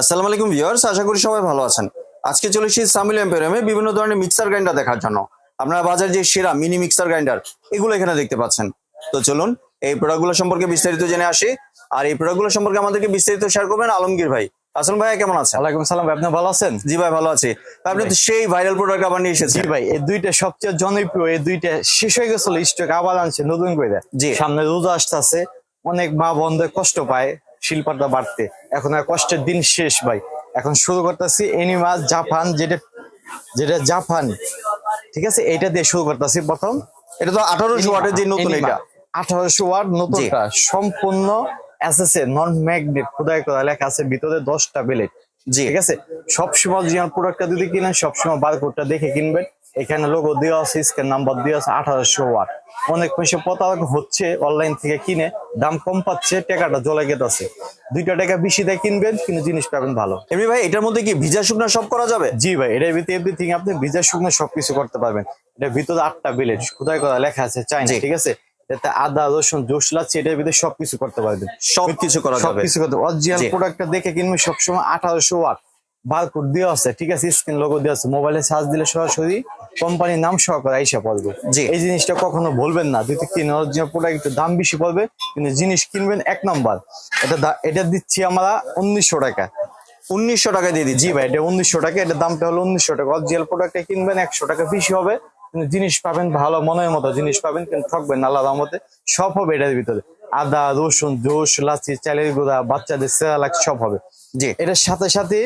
আসসালামু আলাইকুম ভিউয়ার্স আশা করি সবাই ভালো আছেন। আজকে চলে এসেছি সামিল এম্পেরিয়ামে বিভিন্ন ধরনের মিক্সার গ্রাইন্ডার দেখার জন্য। আপনারা বাজার যে সেরা মিনি মিক্সার গ্রাইন্ডার এগুলো এখানে দেখতে পাচ্ছেন। তো চলুন এই প্রোডাক্টগুলো সম্পর্কে বিস্তারিত জেনে আসি। আর এই প্রোডাক্টগুলো সম্পর্কে আমাদেরকে বিস্তারিত শেয়ার করবেন আলমগীর ভাই। আসলাম ভাই কেমন আছেন? ওয়ালাইকুম সালাম ভাই আপনি ভালো আছেন? জি ভাই ভালো আছি। আপনি তো সেই ভাইরাল প্রোডাক্ট আবার নিয়ে জি ভাই এই দুইটা সবচেয়ে জনপ্রিয় এই দুইটা শেষ হয়ে গেছিল স্টক আবার আনছে নতুন করে। জি। সামনে রোজা আসতেছে অনেক মা বন্ধে কষ্ট পায়। শিল্পটা বাড়তে। এখন আর কষ্টের দিন শেষ ভাই। এখন শুরু করতেছি এনিমা জাপান যেটা যেটা জাপান ঠিক আছে? এটা দিয়ে শুরু করতেছি প্রথম। এটা তো আঠারোশো ওয়াটের যে নতুন এটা আঠারোশো ওয়াট নতুনটা সম্পূর্ণ এসএসএ নন ম্যাগনেট খোদাই করা লেখা আছে ভিতরে দশটা বেলেট জি। ঠিক আছে? সবসময় যে প্রোডাক্টটা যদি কিনেন সবসময় বারকোডটা দেখে কিনবেন। এখানে লোগো দেওয়া আছে স্ক্যান নাম্বার দেওয়া আছে আঠারোশো ওয়াট। অনেক পয়সা প্রতারক হচ্ছে অনলাইন থেকে কিনে দাম কম পাচ্ছে টাকাটা জলে গেতেছে। দুইটা টাকা বেশি দিয়ে কিনবেন কিন্তু জিনিস পাবেন ভালো। এমনি ভাই এটার মধ্যে কি ভিজা শুকনো সব করা যাবে? জি ভাই এটার ভিতরে এভরিথিং আপনি ভিজা শুকনো সবকিছু করতে পারবেন। এটার ভিতরে আটটা বিলেট খোদাই করা লেখা আছে চাইনা ঠিক আছে? এতে আদা রসুন জোস লাচ্ছে এটার ভিতরে সবকিছু করতে পারবেন। সবকিছু করা যাবে। সবকিছু করতে অরিজিনাল। প্রোডাক্টটা দেখে কিনবে সবসময় আঠারোশো ওয়াট বারকোড দেওয়া আছে ঠিক আছে? স্ক্রিন লোগো দেওয়া আছে। মোবাইলে চার্জ দিলে সরাসরি কোম্পানির নাম সহকারে আইসা পড়বে। জি। এই জিনিসটা কখনো বলবেন না। যদি কিনে অরিজিনাল প্রোডাক্ট একটু দাম বেশি পড়বে কিন্তু জিনিস কিনবেন এক নম্বর এটা এটা দিচ্ছি আমরা উনিশশো টাকা। উনিশশো টাকা দিয়ে দিচ্ছি। জি ভাই। এটা উনিশশো টাকা এটা দামটা হলো উনিশশো টাকা। অরিজিনাল প্রোডাক্টটা কিনবেন একশো টাকা বেশি হবে। কিন্তু জিনিস পাবেন ভালো মনের মতো। জিনিস পাবেন কিন্তু ঠকবেন আল্লাহ রহমতে। সব হবে এটার ভিতরে। আদা রসুন জোস লাচি চালের গুঁড়া বাচ্চাদের সেরালাক সব হবে। জি। এটার সাথে সাথে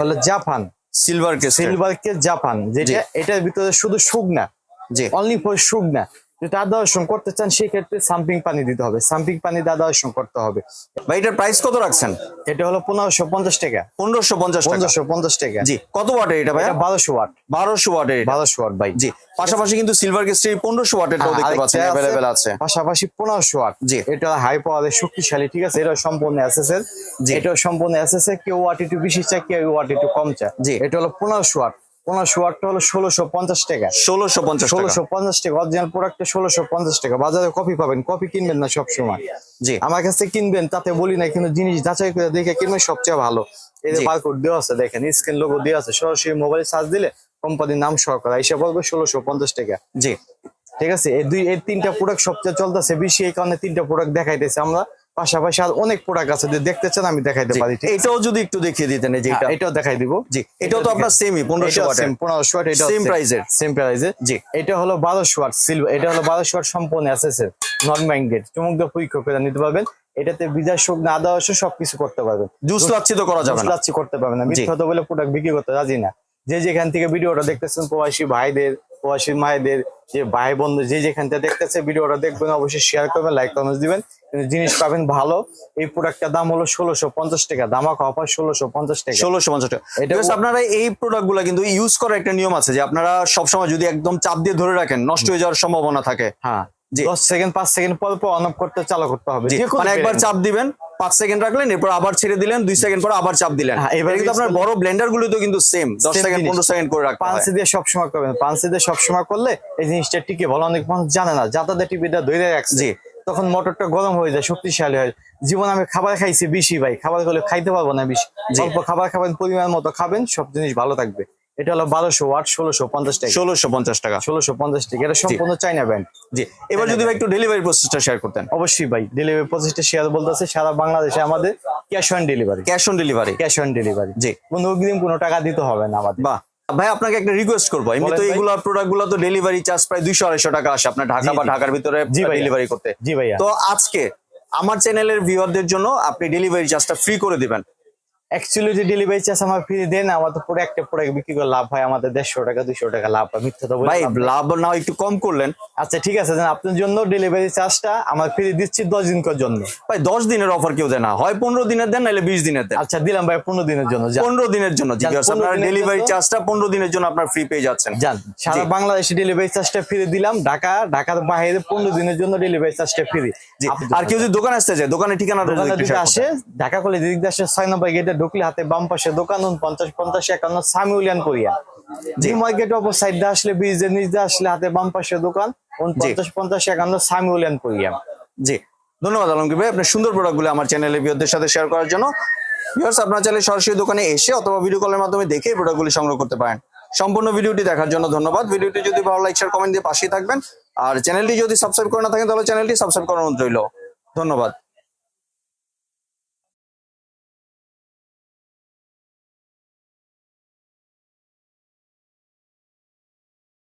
হলো জাপান। সিলভার কে সিলভার কে জাপান যেটা এটার ভিতরে শুধু শুকনা জি। অনলি ফর শুকনা যদি আদা রসুন করতে চান সেক্ষেত্রে সাম্পিং পানি দিতে হবে। সাম্পিং পানি দিয়ে আদা রসুন করতে হবে। ভাই এটার প্রাইস কত রাখছেন? এটা হলো পনেরোশো পঞ্চাশ টাকা। পনেরোশো পঞ্চাশ পনেরোশো পঞ্চাশ টাকা। জি কত ওয়াটের এটা ভাই বারোশো ওয়াট বারোশো ওয়াটের। বারোশো ওয়াট ভাই। জি পাশাপাশি কিন্তু সিলভার কেসটি পনেরোশো ওয়াটেরটাও দেখতে পাচ্ছেন অ্যাভেলেবেল আছে। পাশাপাশি পনেরোশো ওয়াট জি। এটা হাই পাওয়ারের শক্তিশালী ঠিক আছে? এটা সম্পূর্ণ এসএস এর জি। এটা সম্পূর্ণ এসএস এর কেউ ওয়াট একটু বেশি চায় কেউ ওয়াট একটু কম চায়। জি। এটা হলো পনেরোশো ওয়াট পনেরোশো ওয়াটটা হলো ষোলোশো পঞ্চাশ টাকা। ষোলোশো পঞ্চাশ ষোলোশো পঞ্চাশ টাকা। অরিজিনাল প্রোডাক্টে ষোলোশো পঞ্চাশ টাকা। বাজারে কপি পাবেন কপি কিনবেন না সবসময়। জি। আমার কাছে কিনবেন তাতে বলি না কিন্তু জিনিস যাচাই করে দেখে কিনবেন সবচেয়ে ভালো। এই যে। বারকোড দেওয়া আছে দেখেন স্ক্রিন লোগো দেওয়া আছে সরাসরি মোবাইলে চার্জ দিলে কোম্পানির নাম সহকারে এসে বলবে ষোলোশো পঞ্চাশ টাকা। জি। ঠিক আছে? এই দুই এই তিনটা প্রোডাক্ট সবচেয়ে চলতেছে বেশি এই কারণে তিনটা প্রোডাক্ট দেখাইতেছে আমরা। পাশাপাশি আর অনেক প্রোডাক্ট আছে যদি দেখতে চান আমি দেখাইতে পারি এটাও যদি একটু দেখিয়ে দিতেন এই যে এটা। হ্যাঁ, এটাও দেখাই দিব। জি এটাও তো আপনার সেমই পনেরোশো পনেরোশো ওয়াট এটা price এর। সেম প্রাইসে জি। এটা হলো বারোশো ওয়াট সিলভার এটা হলো বারোশো ওয়াট সম্পূর্ণ এসএসএর নন ম্যাঙ্গেট চুমুক দিয়ে পরীক্ষা করে নিতে পারবেন। এটাতে বিজয় শুকনো আদা রসুন সবকিছু করতে পারবেন। জুস লাচ্ছি তো করা যাবে না। লাচ্ছি করতে পারবেন না। মিথ্যা কথা বলে প্রোডাক্ট বিক্রি করতে রাজি না। যে যেখান থেকে ভিডিওটা দেখতেছেন প্রবাসী ভাইদের প্রবাসী মায়েদের যে ভাই বন্ধু যে যেখান থেকে দেখতেছে ভিডিওটা দেখবেন অবশ্যই শেয়ার করবেন লাইক কমেন্ট দিবেন। জিনিস পাবেন ভালো এই প্রোডাক্টটার দাম হলো ষোলোশো পঞ্চাশ টাকা। দামাকা অফার ষোলোশো পঞ্চাশ টাকা। ষোলোশো পঞ্চাশ টাকা। এটা আপনারা এই প্রোডাক্টগুলা কিন্তু ইউজ করার একটা নিয়ম আছে যে আপনারা সবসময় যদি একদম চাপ দিয়ে ধরে রাখেন নষ্ট হয়ে যাওয়ার সম্ভাবনা থাকে। হ্যাঁ। দশ সেকেন্ড পাঁচ সেকেন্ড পর পর অন অফ করতে চালু করতে হবে। মানে একবার চাপ দিবেন পাঁচ সেকেন্ড রাখলেন এরপর আবার ছেড়ে দিলেন দুই সেকেন্ড পর আবার চাপ দিলেন। হ্যাঁ, এবার কিন্তু আপনার বড় ব্লেন্ডারগুলো তো কিন্তু সেম দশ সেকেন্ড পনেরো সেকেন্ড করে হয়। পাঁচে দিয়ে সবসময় করবেন। পাঁচে দিয়ে সবসময় করলে এই জিনিসটা টিকে ভালো। অনেক মানুষ জানে না যাতাদের টিভিটা ধরে রাখছে। তখন মোটরটা গরম হয়ে যায় শক্তিশালী হয়। জীবন আমি খাবার খাইছি বেশি ভাই খাবার খেলে খাইতে পারব না বেশি। অল্প খাবার খাবেন পরিমাণ মতো খাবেন সব জিনিস ভালো থাকবে। এটা হলো বারোশো ওয়াট ষোলোশো পঞ্চাশ টাকা। ষোলোশো পঞ্চাশ টাকা। ষোলোশো পঞ্চাশ টাকা এটা সম্পূর্ণ চাইনা ব্যান্ড জি। এবার যদি ভাই একটু ডেলিভারি প্রসেসটা শেয়ার করতেন। অবশ্যই ভাই ডেলিভারি প্রসেসটা শেয়ার বলতেছে সারা বাংলাদেশে আমাদের cash on delivery cash on delivery cash on delivery জি। কোনো অগ্রিম কোনো টাকা দিতে হবে না আমাদের। বাহ। ভাই আপনাকে একটা রিকোয়েস্ট করব। এমনি তো ভাই। এইগুলো প্রোডাক্টগুলো তো ডেলিভারি চার্জ প্রায় দুইশো আড়াইশো টাকা আসে আপনার ঢাকা বা ঢাকার ভিতরে। ডেলিভারি করতে। জি ভাইয়া। তো আজকে আমার চ্যানেলের ভিউয়ারদের জন্য আপনি ডেলিভারি চার্জটা ফ্রি করে দিবেন। অ্যাকচুয়ালি ডেলিভারি চার্জ আমার ফ্রি দেন আমার তো পুরো একটা প্রোডাক্ট বিক্রি করে লাভ হয় আমাদের দেড়শো টাকা দুশো টাকা লাভ হয় মিথ্যা তো ভাই লাভ না একটু কম করলেন। আচ্ছা ঠিক আছে আপনার জন্য ডেলিভারি চার্জটা আমার ফ্রি দিচ্ছি দশ জন্য। ভাই দশ দিনের অফার কেউ দেয় না। হয় পনেরো দিনের দেন নাহলে বিশ দিনের দেন। আচ্ছা দিলাম ভাই পনেরো দিনের জন্য পনেরো দিনের জন্য জি যান, viewers, 15 আপনার ডেলিভারি চার্জটা পনেরো দিনের জন্য আপনার ফ্রি পেয়ে যাচ্ছেন। যান সারা। বাংলাদেশে ডেলিভারি চার্জটা ফ্রি দিলাম ঢাকা ঢাকার বাইরে পনেরো দিনের জন্য ডেলিভারি চার্জটা ফ্রি আর কেউ যদি দোকান আসতে চায় দোকানের share আসে ঢাকা কলেজ দিক দিয়ে আসে ছয় নম্বর গেটে ঢুকলে হাতে বাম পাশে দোকান পঞ্চাশ পঞ্চাশ একান্ন সামি উলিয়ান করিয়া জি মার্কেট অপর সাইড দিয়ে আসলে ব্রিজের নিচ দিয়ে আসলে হাতে বাম পাশে দোকান পঞ্চাশ পঞ্চাশ একান্ন সামি উলিয়ান করিয়া জি। ধন্যবাদ আলমগীর ভাই। আপনার সুন্দর প্রোডাক্টগুলো আমার চ্যানেলের ভিউয়ারদের সাথে শেয়ার করার জন্য। ভিউয়ার্স আপনারা চাইলে সরাসরি দোকানে এসে অথবা ভিডিও কলের মাধ্যমে দেখে এই প্রোডাক্টগুলি সংগ্রহ করতে পারেন। সম্পূর্ণ ভিডিওটি দেখার জন্য ধন্যবাদ। ভিডিওটি যদি ভালো লাইক শেয়ার কমেন্ট দিয়ে পাশেই থাকবেন। আর চ্যানেলটি যদি সাবস্ক্রাইব করে না থাকেন তাহলে চ্যানেলটি সাবস্ক্রাইব করার অনুরোধ রইল। ধন্যবাদ।